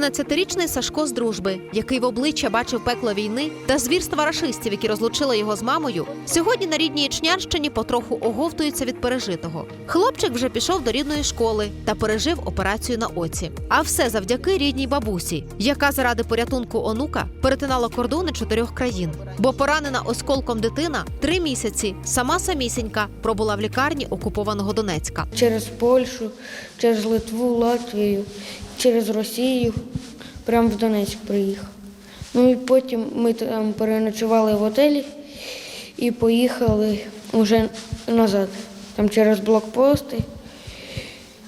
11-річний Сашко з дружби, який в обличчя бачив пекло війни та звірства рашистів, які розлучили його з мамою, сьогодні на рідній Ічнянщині потроху оговтується від пережитого. Хлопчик вже пішов до рідної школи та пережив операцію на оці. А все завдяки рідній бабусі, яка заради порятунку онука перетинала кордони чотирьох країн. Бо поранена осколком дитина три місяці сама самісінька пробула в лікарні окупованого Донецька. через Польщу, через Литву, Латвію, через Росію, прямо в Донецьк приїхав. Ну і потім ми там переночували в готелі і поїхали вже назад, там через блокпости.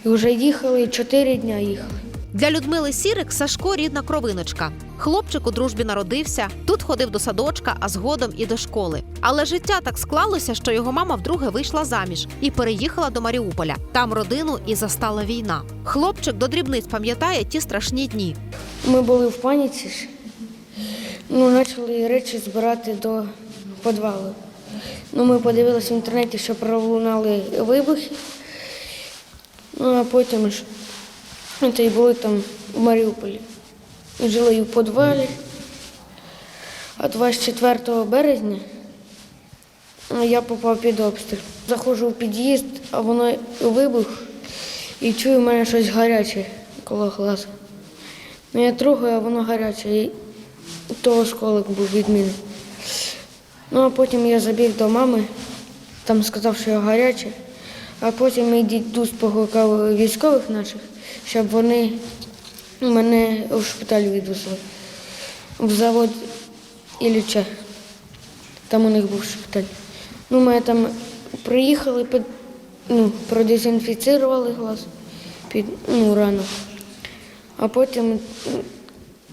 І вже їхали, чотири дня їхали. Для Людмили Сірик Сашко рідна кровиночка. Хлопчик у дружбі народився, тут ходив до садочка, а згодом і до школи. Але життя так склалося, що його мама вдруге вийшла заміж і переїхала до Маріуполя. Там родину і застала війна. Хлопчик до дрібниць пам'ятає ті страшні дні. Ми були в паніці. Ну, почали речі збирати до підвалу. Ну, ми подивилися в інтернеті, що пролунали вибухи. Ну, а потім ж ну, то й були там в Маріуполі. Жили в підвалі. А 24 березня я попав під обстріл. Заходжу в під'їзд, а воно вибух, і чую, в мене щось гаряче коло глазу. Ну, я трогаю, а воно гаряче, і то осколок був від мене. Ну, а потім я забіг до мами, там сказав, що я гаряче, а потім мій дідусь погукав військових наших, щоб вони мене в шпиталь відвезли. В завод Ілліча. Там у них був шпиталь. Ну, ми там приїхали, під- ну, продезінфіцирували глаз під ну, рану. А потім,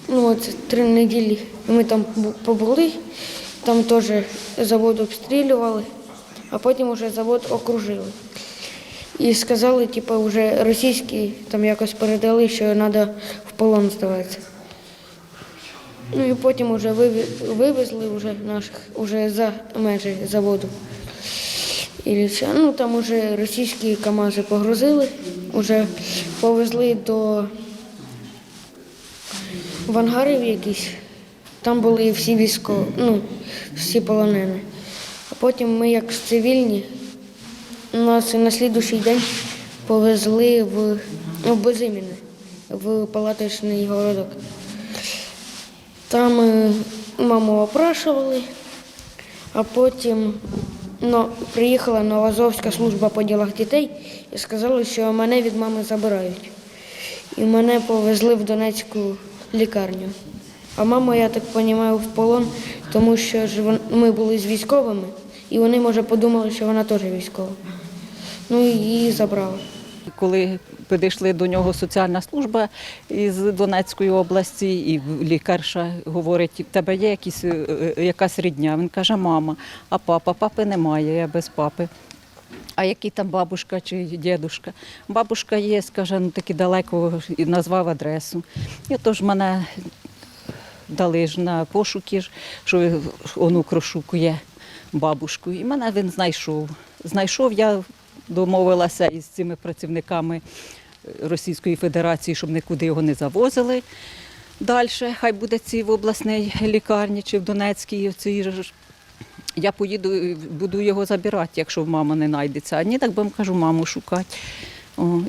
ну, от три неділі ми там побули, там теж завод обстрілювали, а потім вже завод окружили. І сказали, типу, вже російські там якось передали, що треба в полон здаватися. Ну і потім вже вивезли вже наших уже за межі заводу. Ілліча. Ну там вже російські КАМАЗи погрузили, вже повезли до в ангарів якісь. Там були всі військові, ну, всі полонені. А потім ми, як цивільні, нас на слідуючий день повезли в, ну, в Безиміне, в палаточний городок. Там е, маму опрашували, а потім ну, приїхала Новозовська служба по ділах дітей і сказали, що мене від мами забирають. І мене повезли в Донецьку лікарню. А мама, я так розумію, в полон, тому що ми були з військовими, і вони, може, подумали, що вона теж військова. Ну і її забрали. Коли підійшли до нього соціальна служба із Донецької області, і лікарша говорить, в тебе є якісь, е, е, якась рідня? Він каже, мама, а папа, папи немає, я без папи. А який там бабушка чи дідушка? Бабушка є, скаже, ну таки далеко і назвав адресу. І тож мене дали ж на пошуки, що онук розшукує бабушку. І мене він знайшов. Знайшов, я домовилася із цими працівниками Російської Федерації, щоб нікуди його не завозили. Далі, хай буде ці в обласній лікарні чи в Донецькій. Я поїду, буду його забирати, якщо мама не знайдеться. А ні, так будемо кажу, маму шукати.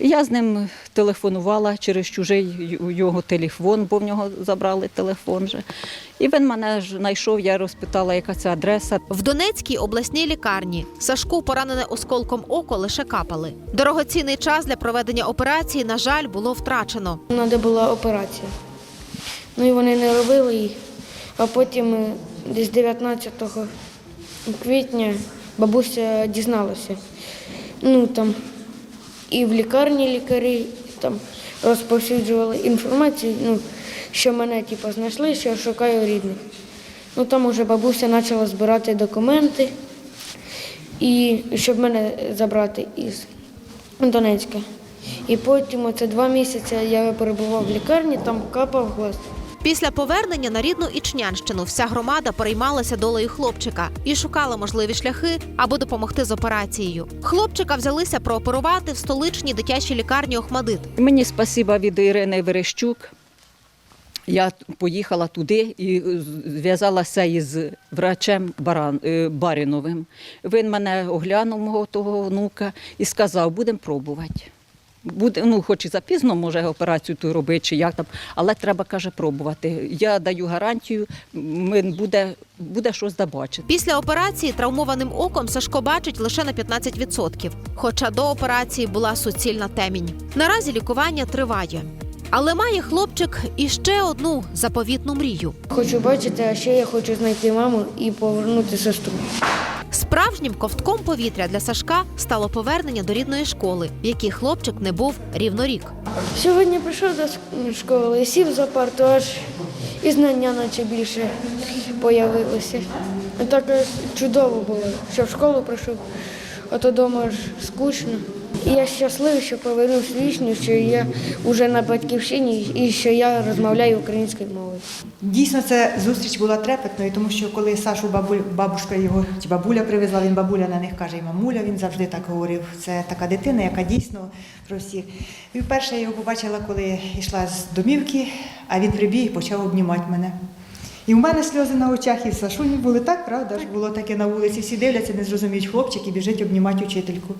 Я з ним телефонувала через чужий його телефон, бо в нього забрали телефон. же. І він мене ж знайшов, я розпитала, яка це адреса. В Донецькій обласній лікарні Сашку поранене осколком око лише капали. Дорогоцінний час для проведення операції, на жаль, було втрачено. Треба була операція. Ну і вони не робили її. А потім е, десь 19 квітня бабуся дізналася. Ну там і в лікарні лікарі там розповсюджували інформацію, ну, що мене типу, знайшли, що я шукаю рідних. Ну там уже бабуся почала збирати документи, і щоб мене забрати із Донецька. І потім оце два місяці я перебував в лікарні, там капав глаз. Після повернення на рідну Ічнянщину вся громада переймалася долею хлопчика і шукала можливі шляхи, аби допомогти з операцією. Хлопчика взялися прооперувати в столичній дитячій лікарні Охмадит. Мені спасіба від Ірини Верещук, Я поїхала туди і зв'язалася із врачем Баран, е, Баріновим. Він мене оглянув, мого того внука, і сказав, будемо пробувати. Буде, ну, хоч і запізно може операцію ту робити, чи як там, але треба, каже, пробувати. Я даю гарантію, м, буде, буде щось добачити. Після операції травмованим оком Сашко бачить лише на 15%, хоча до операції була суцільна темінь. Наразі лікування триває. Але має хлопчик іще одну заповітну мрію. Хочу бачити, а ще я хочу знайти маму і повернути сестру. Справжнім ковтком повітря для Сашка стало повернення до рідної школи, в якій хлопчик не був рівно рік. Сьогодні прийшов до школи, сів за парту, аж і знання наче більше появилося. Так е, чудово було, що в школу прийшов, а то вдома ж скучно. Я щасливий, що повернувся вічно, що я вже на батьківщині і що я розмовляю українською мовою. Дійсно, ця зустріч була трепетною, тому що коли Сашу бабуль, бабушка його чи бабуля привезла, він бабуля на них каже, і мамуля, він завжди так говорив. Це така дитина, яка дійсно про всіх. І вперше я його побачила, коли йшла з домівки, а він прибіг і почав обнімати мене. І в мене сльози на очах, і в Сашуні були так, правда ж було таке на вулиці. Всі дивляться, не зрозуміють хлопчик і біжить обнімати учительку.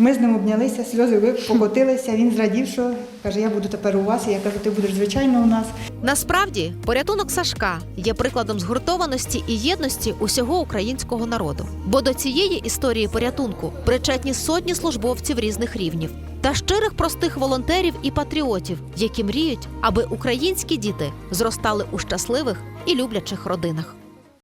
Ми з ним обнялися, сльози покотилися. Він зрадів, що каже, я буду тепер у вас. І я кажу, ти будеш звичайно у нас. Насправді, порятунок Сашка є прикладом згуртованості і єдності усього українського народу. Бо до цієї історії порятунку причетні сотні службовців різних рівнів та щирих простих волонтерів і патріотів, які мріють, аби українські діти зростали у щасливих і люблячих родинах.